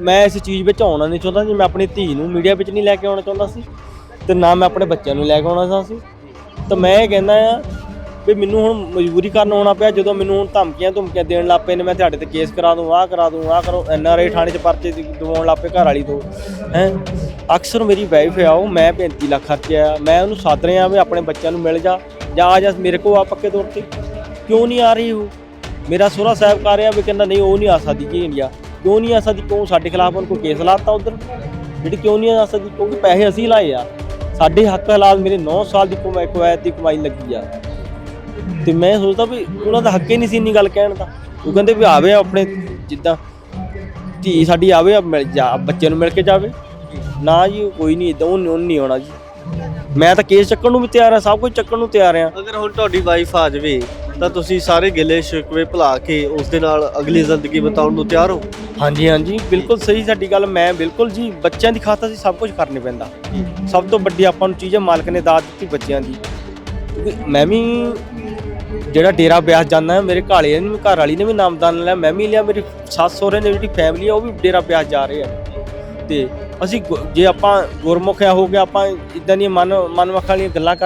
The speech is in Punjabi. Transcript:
ਮੈਂ ਇਸ ਚੀਜ਼ ਵਿੱਚ ਆਉਣਾ ਨਹੀਂ ਚਾਹੁੰਦਾ ਜੀ, ਮੈਂ ਆਪਣੀ ਧੀ ਨੂੰ ਮੀਡੀਆ ਵਿੱਚ ਨਹੀਂ ਲੈ ਕੇ ਆਉਣਾ ਚਾਹੁੰਦਾ ਸੀ ਤੇ ਨਾ ਮੈਂ ਆਪਣੇ ਬੱਚਿਆਂ ਨੂੰ ਲੈ ਕੇ ਆਉਣਾ ਚਾਹੁੰਦਾ ਸੀ। ਤਾਂ ਮੈਂ ਇਹ ਕਹਿੰਦਾ ਆ ਵੀ ਮੈਨੂੰ ਹੁਣ ਮਜਬੂਰੀ ਕਰਨ ਆਉਣਾ ਪਿਆ, ਜਦੋਂ ਮੈਨੂੰ ਹੁਣ ਧਮਕੀਆਂ ਧਮਕੀਆਂ ਦੇਣ ਲੱਗ ਪਏ ਨੇ, ਮੈਂ ਤੁਹਾਡੇ ਤੇ ਕੇਸ ਕਰਾ ਦੂੰ, ਆਹ ਕਰਾ ਦੂੰ, ਆਹ ਕਰੋ, ਐਨ ਆਰ ਆਈ ਥਾਣੇ 'ਚ ਪਰਚੇ ਦਵਾਉਣ ਲੱਗ ਪਏ ਘਰ ਵਾਲੀ ਤੋਂ। ਹੈ? ਅਕਸਰ ਮੇਰੀ ਵਾਈਫ ਆ, ਉਹ ਮੈਂ 35 ਲੱਖ ਖਰਚਿਆ, ਮੈਂ ਉਹਨੂੰ ਸੱਦ ਰਿਹਾ ਵੀ ਆਪਣੇ ਬੱਚਿਆਂ ਨੂੰ ਮਿਲ ਜਾ, ਜਾਂ, ਆ ਜਾ, ਮੇਰੇ ਕੋਲ ਆ ਪੱਕੇ ਤੌਰ ਤੇ। ਕਿਉਂ ਨਹੀਂ ਆ ਰਹੀ ਉਹ? ਮੇਰਾ ਸੋਹਰਾ ਸਾਹਿਬ ਕਹ ਰਿਹਾ ਵੀ ਕਹਿੰਦਾ, ਨਹੀਂ, ਉਹ ਨਹੀਂ ਆ ਸਕਦੀ ਜੀ ਇੰਡੀਆ ਕਿਉਂ ਨਹੀਂ ਆ ਸਕਦੀ? ਕਿਉਂ ਸਾਡੇ ਖਿਲਾਫ ਉਹਨੂੰ ਕੋਈ ਕੇਸ ਲਾਤਾ ਉਧਰ? ਜਿਹੜੀ ਕਿਉਂ ਨਹੀਂ ਆ ਸਕਦੀ? ਕਿਉਂਕਿ ਪੈਸੇ ਅਸੀਂ ਲਾਏ ਆ। ਸਾਡੇ ਹੱਕ ਹਾਲਾਤ ਮੇਰੇ 9 ਸਾਲ ਦੀ ਕਮਾਈ ਕਵਾਇਤ ਦੀ ਕਮਾਈ ਲੱਗੀ ਆ। ਤੇ ਮੈਂ ਸੋਚਦਾ ਵੀ ਉਹਨਾਂ ਦਾ ਹੱਕ ਹੀ ਨਹੀਂ ਸੀ ਇੰਨੀ ਗੱਲ ਕਹਿਣ ਦਾ। ਉਹ ਕਹਿੰਦੇ ਵੀ ਆਵੇ ਆਪਣੇ ਜਿੱਦਾਂ ਧੀ ਸਾਡੀ ਆਵੇ ਮਿਲ ਜਾ ਬੱਚੇ ਨੂੰ ਮਿਲ ਕੇ ਜਾਵੇ। ਨਾ ਜੀ ਕੋਈ ਨਹੀਂ, ਇਦਾਂ ਉਹ ਨਹੀਂ- ਉਹ ਨਹੀਂ ਆਉਣਾ ਜੀ। ਮੈਂ ਤਾਂ ਕੇਸ ਚੱਕਣ ਨੂੰ ਵੀ ਤਿਆਰ ਆ, ਸਭ ਕੁਝ ਚੱਕਣ ਨੂੰ ਤਿਆਰ ਆ। ਅਗਰ ਹੁਣ ਤੁਹਾਡੀ ਵਾਈਫ ਆ ਜਾਵੇ ਤਾਂ ਤੁਸੀਂ ਸਾਰੇ ਗਿਲੇ ਸ਼ਿਕਵੇ ਭੁਲਾ ਕੇ ਉਸ ਦੇ ਨਾਲ ਅਗਲੀ ਜ਼ਿੰਦਗੀ ਬਿਤਾਉਣ ਨੂੰ ਤਿਆਰ ਹੋ? ਹਾਂਜੀ ਹਾਂਜੀ। ਬਿਲਕੁਲ ਸਹੀ ਸਾਡੀ ਗੱਲ, ਮੈਂ ਬਿਲਕੁਲ ਜੀ, ਬੱਚਿਆਂ ਦੀ ਖਾਤਰ ਸੀ ਸਭ ਕੁਝ ਕਰਨੇ ਪੈਂਦਾ। ਸਭ ਤੋਂ ਵੱਡੀ ਆਪਾਂ ਨੂੰ ਚੀਜ਼ ਹੈ, ਮਾਲਕ ਨੇ ਦਾਤ ਦਿੱਤੀ ਬੱਚਿਆਂ ਦੀ। ਮੈਂ ਵੀ ਜਿਹੜਾ ਡੇਰਾ ਬਿਆਸ ਜਾਂਦਾ ਮੇਰੇ ਘਾਲੇ ਨੇ ਵੀ, ਘਰ ਵਾਲੀ ਨੇ ਵੀ ਨਾਮਦਾਨ ਲਿਆ, ਮੈਂ ਵੀ ਲਿਆ, ਮੇਰੀ ਸੱਸ ਸਹੁਰੇ ਨੇ ਜਿਹੜੀ ਫੈਮਿਲੀ ਆ ਉਹ ਵੀ ਡੇਰਾ ਬਿਆਸ ਜਾ ਰਹੇ ਆ। ਤੇ ਅਸੀਂ ਗੁ- ਜੇ ਆਪਾਂ ਗੁਰਮੁਖ ਹੋ ਗਿਆ, ਆਪਾਂ ਇਦਾਂ ਦੀਆਂ ਮਨ ਮਨਮੁਖ ਵਾਲੀਆਂ ਗੱਲਾਂ ਕਰ